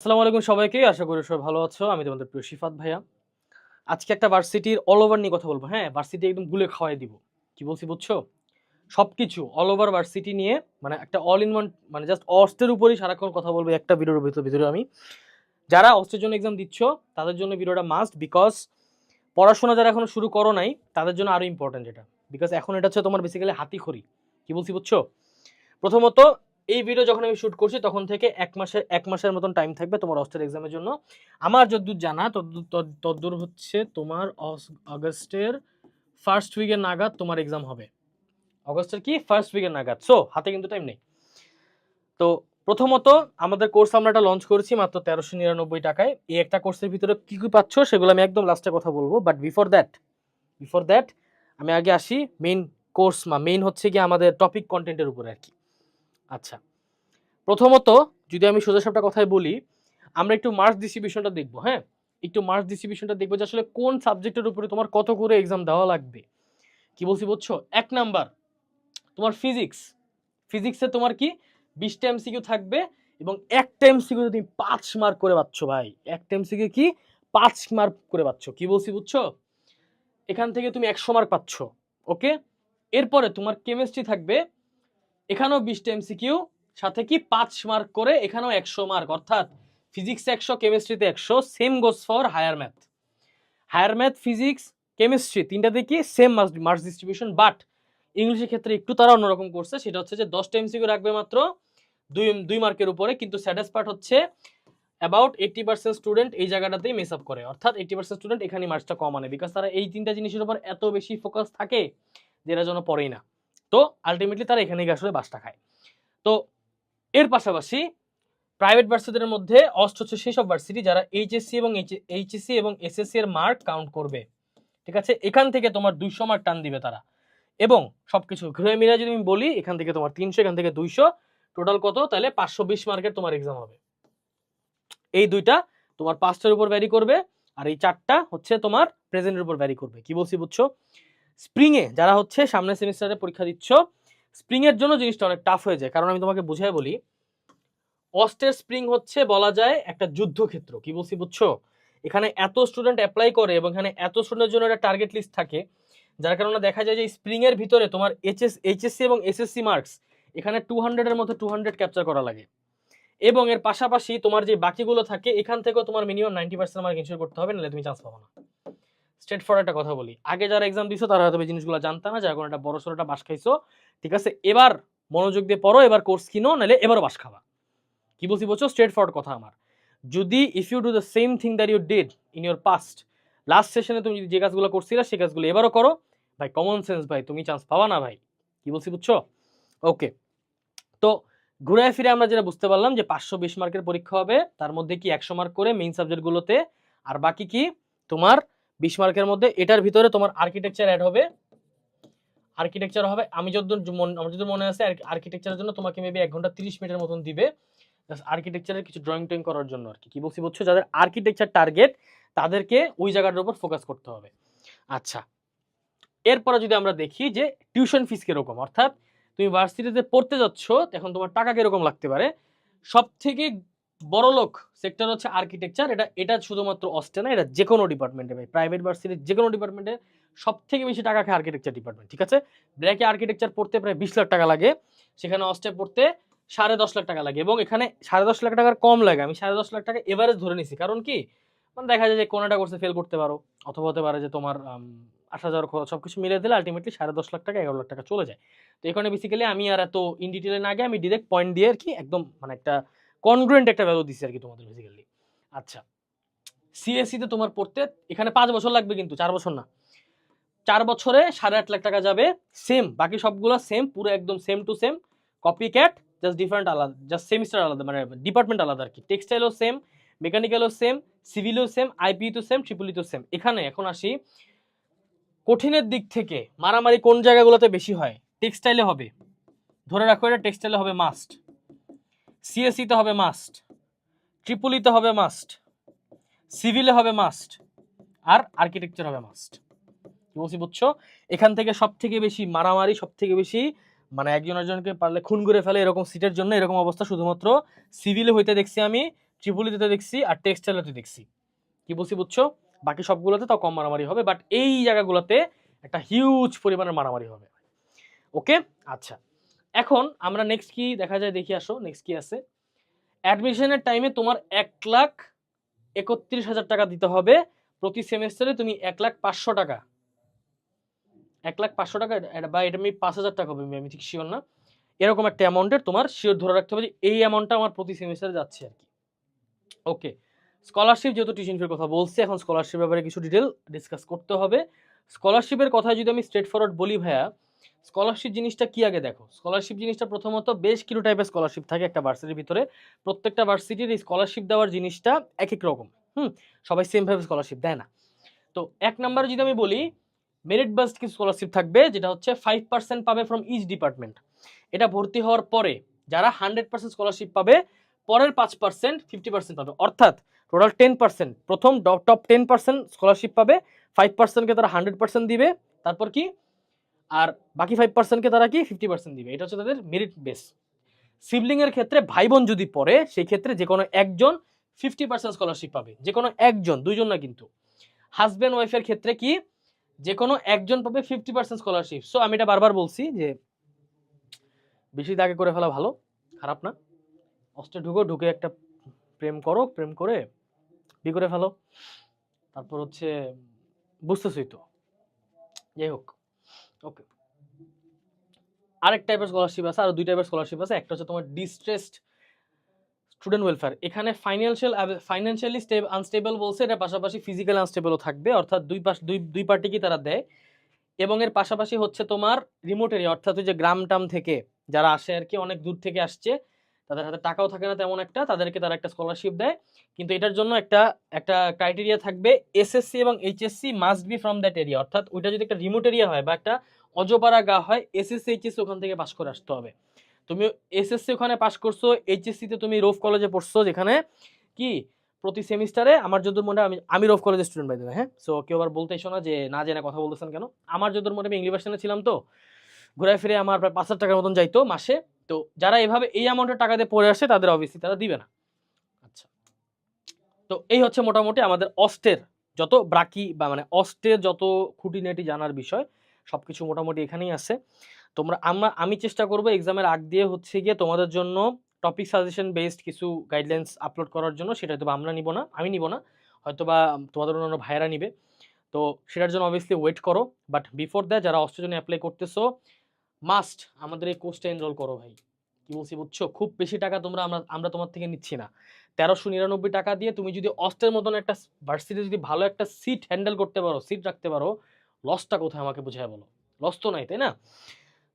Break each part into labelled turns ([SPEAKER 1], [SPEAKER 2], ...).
[SPEAKER 1] আসসালামু আলাইকুম সবাইকে, আশা করি সবাই ভালো আছো। আমি তোমাদের প্রিয় শিফাত ভাইয়া। আজকে একটা ভার্সিটির অল ওভার নিয়ে কথা বলব। হ্যাঁ ভার্সিটি একদম গুলে খাওয়াই দিব। কি বলছি বুঝছ? সব কিছু অল ওভার ভার্সিটি নিয়ে মানে একটা অল ইন ওয়ান মানে জাস্ট অস্টের উপরেই সারাক্ষণ কথা বলব একটা ভিডিওর ভিতরে ভিতরে আমি। যারা অস্টের জন্য এক্সাম দিচ্ছ, তাদের জন্য ভিডিওটা মাস্ট বিকজ পড়াশোনা যারা এখনও শুরু করো নাই, তাদের জন্য আরও ইম্পর্টেন্ট এটা বিকজ এখন এটা হচ্ছে তোমার বেসিক্যালি হাতি খড়ি কি বলছি বুঝছ? প্রথমত এই ভিডিও যখন আমি শ্যুট করছি, তখন থেকে এক মাসের এক মাসের মতন টাইম থাকবে তোমার অস্টের এক্সামের জন্য। আমার যতদূর জানা, তদ্দূর, তদ- তদ্দূর হচ্ছে তোমার অগস্টের ফার্স্ট উইকের নাগাদ তোমার এক্সাম হবে। অগস্টের কি? ফার্স্ট উইকের নাগাদ। সো হাতে কিন্তু টাইম নেই। তো প্রথমত আমাদের কোর্স আমরা একটা লঞ্চ করেছি মাত্র তেরোশো নিরানব্বই টাকায়। এই একটা কোর্সের ভিতরে কি কী পাচ্ছ সেগুলো আমি একদম লাস্টে কথা বলব। But before that before that আমি আগে আসি মেইন কোর্স মা মেইন হচ্ছে কি আমাদের টপিক কন্টেন্টের উপরে আর কি। আচ্ছা। প্রথমত যদি আমি সোজা সাপটা কথায় বলি, আমরা একটু মার্কস ডিস্ট্রিবিউশনটা দেখব হ্যাঁ? একটু মার্কস ডিস্ট্রিবিউশনটা দেখব যে আসলে কোন সাবজেক্টের উপরে তোমার কত করে এক্সাম দেওয়া লাগবে। কি বলছি বুঝছ? এক নাম্বার, তোমার ফিজিক্স ফিজিক্সে তোমার কি? বিশটা এমসিকিউ থাকবে এবং একটা এমসিকিউ তুমি পাঁচ মার্ক করে পাচ্ছ ভাই। একটা এমসিকিউ কি? পাঁচ মার্ক করে পাচ্ছ। কি বলছি বুঝছ? এখান থেকে তুমি একশো মার্ক পাচ্ছ ওকে এরপরে তোমার কেমিস্ট্রি থাকবে এখানেও বিশটা এমসিকিউ, সাথে কি পাঁচ মার্ক করে এখানেও একশো মার্ক অর্থাৎ ফিজিক্স একশো কেমিস্ট্রিতে একশো same goes for higher math higher math physics chemistry তিনটাতে কি সেম মার্কস ডিস্ট্রিবিউশন বাট ইংলিশের ক্ষেত্রে একটু তারা অন্যরকম করছে, সেটা হচ্ছে যে দশটা এমসিকিউ রাখবে মাত্র, দুই দুই মার্কের উপরে, কিন্তু স্যাডেস্ট পার্ট হচ্ছে অ্যাবাউট এইটটি পার্সেন্ট স্টুডেন্ট এই জায়গাটাতেই মিস আপ করে, অর্থাৎ এইটটি পার্সেন্ট স্টুডেন্ট এখানে মার্কসটা কম আনে বিকজ তারা এই তিনটা জিনিসের উপর এত বেশি ফোকাস থাকে যে এরা যেন পড়েই না। তো আলটিমেটলি তারা এখানে গিয়ে আসলে বাসটা খায়। তো এর পাশাপাশি প্রাইভেট ভার্সিটির মধ্যে অস্ট হচ্ছে সেই সব ভার্সিটি যারা এইচএসসি এবং এইচএসসি এবং এসএসসি এর মার্ক কাউন্ট করবে। ঠিক আছে? এখান থেকে তোমার দুইশো মার্ক টান দিবে তারা। এবং সবকিছু ঘুরে মিলে যদি আমি বলি, এখান থেকে তোমার তিনশো, এখান থেকে দুইশো টোটাল কত? তাহলে পাঁচশো বিশ মার্কের তোমার এক্সাম হবে। এই দুইটা তোমার পাঁচটার উপর ভ্যারি করবে, আর এই চারটা হচ্ছে তোমার প্রেজেন্টের উপর ভ্যারি করবে। কি বলছি বুঝছ? স্প্রিংয়ে যারা হচ্ছে সামনের সেমিস্টারে পরীক্ষা দিচ্ছ স্প্রিং এর জন্য জিনিসটা অনেক টাফ হয়ে যায়। কারণ আমি তোমাকে বুঝাই বলি অস্টের স্প্রিং হচ্ছে বলা যায় একটা যুদ্ধক্ষেত্র। কি বলছি বুঝছ? এখানে এত স্টুডেন্ট অ্যাপ্লাই করে এবং এখানে এত স্টুডেন্টের জন্য একটা টার্গেট লিস্ট থাকে, যার কারণে দেখা যায় যে স্প্রিং এর ভিতরে তোমার এইচএস এইচএসসি এবং এসএসসি মার্কস এখানে টু হান্ড্রেডের মধ্যে টু হান্ড্রেড ক্যাপচার করা লাগে। এবং এর পাশাপাশি তোমার যে বাকিগুলো থাকে, এখান থেকেও তোমার minimum ninety percent mark ensure করতে হবে, নাহলে তুমি চান্স পাবো না। স্ট্রেট ফর একটা কথা বলি। আগে যারা এক্সাম দিছো, তারা হয়তো এই জিনিসগুলো জানতো না যারা কোনো একটা বড় সড়ো একটা বাস খাইছো। ঠিক আছে? এবার মনোযোগ দিয়ে পড়ো, এবার কোর্স কিনো, নাহলে এবারও বাস খাবা। কি বলছি বলছো? স্ট্রেট ফরওয়ার্ড কথা আমার। যদি if you do the same thing that you did in your past last সেশনে তুমি যে কাজগুলো করছিলে, সেই কাজগুলো এবারও করো। ভাই কমন সেন্স ভাই, তুমি চান্স পাবা না ভাই। কি বলছি বুঝছ? ওকে তো ঘুরে ফিরে আমরা যেটা বুঝতে পারলাম যে পাঁচশো বিশ মার্কের পরীক্ষা হবে। তার মধ্যে কি একশো মার্ক করে মেইন সাবজেক্টগুলোতে আর বাকি কি? তোমার বিশ মার্কের মধ্যে, এটার ভিতরে তোমার আর্কিটেকচার অ্যাড হবে। আর্কিটেকচার হবে, আমি যতদূর আমার যতদূর মনে আছে আর্কিটেকচারের জন্য তোমাকে মেবি এক ঘণ্টা তিরিশ মিনিটের মতন দিবে। আর্কিটেকচারের কিছু ড্রয়িং টয়িং করার জন্য আর কি। বলছি, বুঝছ? যাদের আর্কিটেকচার টার্গেট তাদেরকে ওই জায়গাটার উপর ফোকাস করতে হবে। আচ্ছা এরপরে যদি আমরা দেখি যে টিউশন ফিস কীরকম, অর্থাৎ তুমি ভার্সিটিতে পড়তে যাচ্ছ, এখন তোমার টাকা কীরকম লাগতে পারে? সব থেকে বড় লোক সেক্টর হচ্ছে আর্কিটেকচার এটা এটা শুধুমাত্র অস্টে না, এটা যে কোনো ডিপার্টমেন্টে ভাই। প্রাইভেট ভার্সিটির যে কোনো ডিপার্টমেন্টে সব থেকে বেশি টাকা খায় আর্কিটেকচার ডিপার্টমেন্ট ঠিক আছে? ব্র্যাকে আর্কিটেকচার পড়তে প্রায় বিশ লাখ টাকা লাগে, সেখানে অস্টে পড়তে সাড়ে দশ লাখ টাকা লাগে এবং এখানে সাড়ে দশ লাখ টাকার কম লাগে। আমি সাড়ে দশ লাখ টাকা এভারেজ ধরে নিছি। কারণ কি? মানে দেখা যায় যে কোনোটা করছে ফেল করতে পারো, অথবা হতে পারে যে তোমার আসা যাওয়ার খরচ সব কিছু মিলে দিলে আলটিমেটলি সাড়ে দশ লাখ টাকা, এগারো লাখ টাকা চলে যায়। তো এখানে বেসিক্যালি আমি আর এত ইন ডিটেলে না গিয়ে আমি ডিরেক্ট পয়েন্ট দিয়ে আর কি একদম মানে একটা কনগ্রুয়েন্ট একটা ভ্যালু দিচ্ছি আর কি তোমাদের বেসিক্যালি আচ্ছা সিএসসি তে তোমার পড়তে এখানে পাঁচ বছর লাগবে কিন্তু, চার বছর না। চার বছরে সাড়ে আট লাখ টাকা যাবে সেম বাকি সবগুলো সেম পুরো একদম same to same copy cat just different আলাদা জাস্ট সেমিস্টার আলাদা মানে ডিপার্টমেন্ট আলাদা আর কি টেক্সটাইলও সেম মেকানিক্যালও সেম সিভিলও সেম আইপি তো সেম ট্রিপলি তো সেম এখানে এখন আসি, কঠিনের দিক থেকে মারামারি কোন জায়গাগুলোতে বেশি হয়? টেক্সটাইলে হবে। ধরে রাখো এটা টেক্সটাইলে হবে মাস্ট সিএসসিতে হবে মাস্ট ট্রিপলিতে হবে মাস্ট সিভিলে হবে মাস্ট আর আর্কিটেকচার হবে মাস্ট কি বলছি বুঝছ? এখান থেকে সব থেকে বেশি মারামারি সব থেকে বেশি মানে একজন একজনকে পারলে খুন করে ফেলে এরকম সিটের জন্য এরকম অবস্থা শুধুমাত্র সিভিলে হইতে দেখছি আমি ট্রিপুলিতে দেখছি, আর টেক্সটাইলেতে দেখছি। কি বলছি বুঝছ? বাকি সবগুলোতে তাও কম মারামারি হবে বাট এই জায়গাগুলোতে একটা হিউজ পরিমাণের মারামারি হবে। ওকে আচ্ছা। এখন আমরা নেক্সট কি দেখা যায় দেখি, আসো নেক্সট কি আছে? অ্যাডমিশনের টাইমে তোমার এক লাখ একত্রিশ হাজার টাকা দিতে হবে, প্রতি সেমিস্টারে তুমি এক লাখ পাঁচশো টাকা। এক লাখ পাঁচশো টাকা বা এটা আমি পাঁচ হাজার টাকা হবে আমি ঠিক শিওর না। এরকম একটা অ্যামাউন্টের তোমার শিওর ধরে রাখতে হবে যে এই অ্যামাউন্টটা আমার প্রতি সেমিস্টারে যাচ্ছে আর কি। ওকে স্কলারশিপ যেহেতু টিউশন ফির কথা বলছে, এখন স্কলারশিপ ব্যাপারে কিছু ডিটেল ডিসকাস করতে হবে। স্কলারশিপের কথা যদি আমি স্ট্রেট ফরওয়ার্ড বলি ভাইয়া স্কলারশিপ জিনিসটা কি আগে দেখো? স্কলারশিপ জিনিসটা প্রথমত বেশ কিছু টাইপের স্কলারশিপ থাকে একটা ভার্সিটির ভিতরে। প্রত্যেকটা ভার্সিটির স্কলারশিপ দেওয়ার জিনিসটা এক এক রকম। হুম? সবাই সেমভাবে স্কলারশিপ দেয় না। তো এক নম্বরে যদি আমি বলি মেরিট বেসড কিছু স্কলারশিপ থাকবে, যেটা হচ্ছে ফাইভ পার্সেন্ট পাবে ফ্রম ইচ ডিপার্টমেন্ট এটা ভর্তি হওয়ার পরে যারা হান্ড্রেড পার্সেন্ট স্কলারশিপ পাবে, পরের পাঁচ পার্সেন্ট ফিফটি পার্সেন্ট পাবে। অর্থাৎ টোটাল টেন পার্সেন্ট প্রথম টপ টেন পার্সেন্ট স্কলারশিপ পাবে ফাইভ পার্সেন্টকে তারা হান্ড্রেড পার্সেন্ট দিবে। তারপর কি? আর বাকি ফাইভ পার্সেন্টকে তারা কি? ফিফটি পার্সেন্ট দিবে। এটা হচ্ছে তাদের মেরিট বেস সিবলিংয়ের ক্ষেত্রে ভাই বোন যদি পড়ে, সেই ক্ষেত্রে যে কোনো একজন ফিফটি পার্সেন্ট স্কলারশিপ পাবে। যে কোনো একজন, দুইজন না কিন্তু। হাজব্যান্ড ওয়াইফের ক্ষেত্রে কি? যে কোনো একজন পাবে ফিফটি পার্সেন্ট স্কলারশিপ সো আমি এটা বারবার বলছি যে, বেশি দাগে করে ফেলা ভালো, খারাপ না। অস্টে ঢুকো, ঢুকে একটা প্রেম করো, প্রেম করে বিয়ে করে ফেলো। তারপর হচ্ছে, বুঝতেছই তো। যাই হোক। ওকে আরেক টাইপের স্কলারশিপ আছে, আর দুই টাইপের স্কলারশিপ আছে। একটা হচ্ছে তোমার ডিস্ট্রেসড স্টুডেন্ট ওয়েলফেয়ার এখানে ফাইন্যান্সিয়াল ফাইন্যান্সিয়ালি স্টেব আনস্টেবল বলছে, এটা পাশাপাশি ফিজিক্যাল আনস্টেবলও থাকবে, অর্থাৎ দুই পাশ দুই দুই পার্টিকেই তারা দেয়? এবং এর পাশাপাশি হচ্ছে তোমার রিমোট এরিয়া অর্থাৎ ওই যে গ্রাম টাম থেকে যারা আসে আর কি, অনেক দূর থেকে আসছে তাদের হাতে টাকাও থাকে না তেমন একটা, তাদেরকে তারা একটা স্কলারশিপ দেয়। কিন্তু এটার জন্য একটা একটা ক্রাইটেরিয়া থাকবে এসএসসি এবং HSC must be from that area অর্থাৎ ওইটা যদি একটা রিমোট এরিয়া হয় বা একটা অজপাড়া গা হয় এসএসসি এইচএসসি ওখান থেকে পাশ করে আসতে হবে। তুমি এসএসসি ওখানে পাশ করছ এইচএসসিতে তুমি রোফ কলেজে পড়ছো, যেখানে কি প্রতি সেমিস্টারে আমার যদুর মনে আমি আমি রোফ কলেজের স্টুডেন্ট বাই দেবে হ্যাঁ? সো কেউ আবার বলতে এসো না যে না জেনে কথা বলতেছেন কেন? আমার যদুর মনে আমি ইংলিশ ভার্সনে ছিলাম তো। ঘুরে ফিরে আমার প্রায় পাঁচ হাজার টাকার মতন যাইতো মাসে। তো যারা এভাবে এই অ্যামাউন্টের টাকা দিয়ে পড়ে আসে তাদের অবভিয়াসলি তারা দিবে না। আচ্ছা। তো এই হচ্ছে মোটামুটি আমাদের অস্টের যত ব্রাকি বা মানে অস্টের যত খুঁটিনাটি জানার বিষয়, সবকিছু মোটামুটি এখানেই আছে। তোমরা, আমরা, আমি চেষ্টা করব এক্সামের আগ দিয়ে হচ্ছে গিয়ে তোমাদের জন্য টপিক সাজেশন বেসড কিছু গাইডলাইন্স আপলোড করার জন্য, সেটা হয়তো আমরা নিব না, আমি নিব না হয়তো বা তোমাদের অন্যান্য ভাইয়েরা নিবে। তো সেটার জন্য অবভিয়াসলি ওয়েট করো বাট বিফোর দ্যাট যারা অস্টের জন্য অ্যাপ্লাই করতেছো মাস্ট আমাদের এই কোর্সটা এনরোল করো ভাই। কি বলছি বুঝছ? খুব বেশি টাকা তোমরা আমরা আমরা তোমার থেকে নিচ্ছি না। তেরোশো নিরানব্বই টাকা দিয়ে তুমি যদি অস্টের মতন একটা ভার্সিটি যদি ভালো একটা সিট হ্যান্ডেল করতে পারো সিট রাখতে পারো লসটা কোথায় আমাকে বুঝায় বলো? লস তো নাই, তাই না?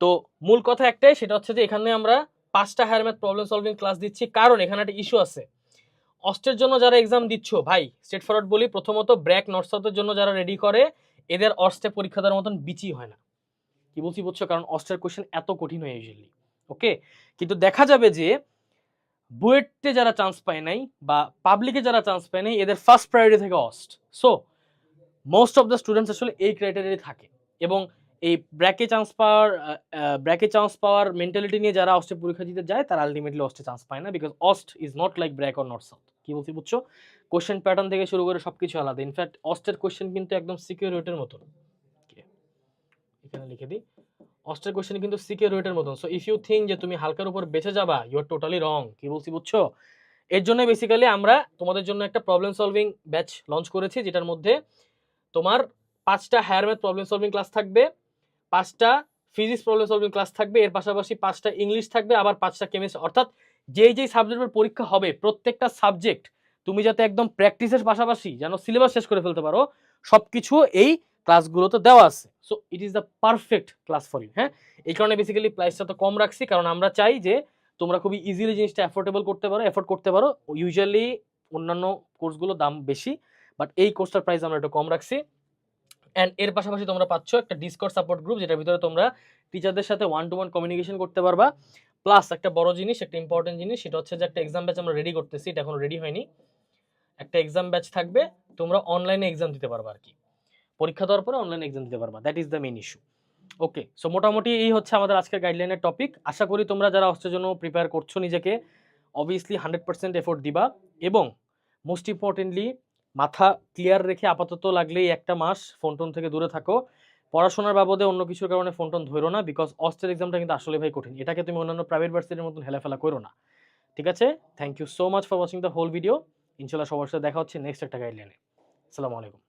[SPEAKER 1] তো মূল কথা একটাই, সেটা হচ্ছে যে এখানে আমরা পাঁচটা higher math problem solving class দিচ্ছি। কারণ এখানে একটা ইস্যু আছে। অস্টের জন্য যারা এক্সাম দিচ্ছ, ভাই স্টেট ফরওয়ার্ড বলি, প্রথমত ব্র্যাক নর্থ সাউথের জন্য যারা রেডি করে, এদের অস্টে পরীক্ষা দেওয়ার মতন বিচি হয় না। কি বলছি বুঝছ? কারণ অস্টের কোশ্চেন এত কঠিন হয় ইউজুয়ালি ওকে কিন্তু দেখা যাবে যে বুয়েটে যারা চান্স পায় নাই বা পাবলিকে যারা চান্স পায় নাই, এদের ফার্স্ট প্রায়োরিটি থেকে AUST. So most of the students আসলে এই ক্রাইটেরিয়ায় থাকে এবং এই ব্র্যাকে চান্স পাওয়ার ব্র্যাকে চান্স পাওয়ার মেন্টালিটি নিয়ে যারা অস্টে পরীক্ষা দিতে যায়, তারা আলটিমেটলি অস্টে চান্স পায় না because AUST is not like BRAC or North South কি বলছি বুঝছ? কোশ্চেন প্যাটার্ন থেকে শুরু করে সবকিছু আলাদা। ইনফ্যাক্ট অস্টের কোশ্চেন কিন্তু একদম সিকিউরিটির মতন? এখানে লিখে দিই। অস্টের কোশ্চেন কিন্তু সিকিউরিটির মতন। সো ইফ ইউ থিঙ্ক যে তুমি হালকার উপর বেঁচে যাবা ইউ আর টোটালি রং কি বলছি বুঝছ? এর জন্য বেসিক্যালি আমরা তোমাদের জন্য একটা প্রবলেম সলভিং ব্যাচ লঞ্চ করেছি, যেটার মধ্যে তোমার পাঁচটা higher math problem solving class থাকবে, পাঁচটা ফিজিক্স প্রবলেম সলভিং ক্লাস থাকবে, এর পাশাপাশি পাঁচটা ইংলিশ থাকবে, আবার পাঁচটা কেমিস্ট্রি অর্থাৎ যেই যেই সাবজেক্টের পরীক্ষা হবে, প্রত্যেকটা সাবজেক্ট তুমি যাতে একদম প্র্যাকটিসের পাশাপাশি যেন সিলেবাস শেষ করে ফেলতে পারো, সবকিছু এই ক্লাসগুলোতে দেওয়া আছে। So it is the perfect class for you হ্যাঁ? এই কারণে বেসিক্যালি প্রাইসটা তো কম রাখছি, কারণ আমরা চাই যে তোমরা খুবই ইজিলি জিনিসটা অ্যাফোর্ডেবল করতে পারো এফোর্ড করতে পারো। ইউজুয়ালি অন্যান্য কোর্সগুলোর দাম বেশি বাট এই কোর্সটার প্রাইস আমরা একটু কম রাখছি। অ্যান্ড এর পাশাপাশি তোমরা পাচ্ছ একটা ডিসকর্ড সাপোর্ট গ্রুপ যেটার ভিতরে তোমরা টিচারদের সাথে ওয়ান টু ওয়ান কমিউনিকেশন করতে পারবা। প্লাস একটা বড় জিনিস, একটা ইম্পর্টেন্ট জিনিস, সেটা হচ্ছে যে একটা এক্সাম ব্যাচ আমরা রেডি করতেছি, এটা এখন রেডি হয়নি। একটা এক্সাম ব্যাচ থাকবে, তোমরা অনলাইনে এক্সাম দিতে পারবা আর কি। পরীক্ষা দেওয়ার পরে অনলাইনে এক্সাম দিতে পারবা। That is the main issue okay so মোটামুটি এই হচ্ছে আমাদের আজকের গাইডলাইনের টপিক আশা করি তোমরা যারা অস্ত্রের জন্য প্রিপেয়ার করছ নিজেকে অবভিয়াসলি হান্ড্রেড পার্সেন্ট এফোর্ট দিবা এবং মোস্ট ইম্পর্টেন্টলি মাথা ক্লিয়ার রেখে আপাতত লাগলেই একটা মাস ফোন টোন থেকে দূরে থাকো। পড়াশোনার বাবদে অন্য কিছুর কারণে ফোন টোন ধরো না বিকজ অস্টের এক্সামটা কিন্তু আসলে ভাই কঠিন। এটাকে তুমি অন্যান্য প্রাইভেট ভার্সিটির মতন হেলাফেলা করো না। ঠিক আছে? Thank you so much for watching the whole video ইনশাল্লাহ সবার সাথে দেখা হচ্ছে নেক্সট একটা গাইডলাইনে আসসালামু আলাইকুম।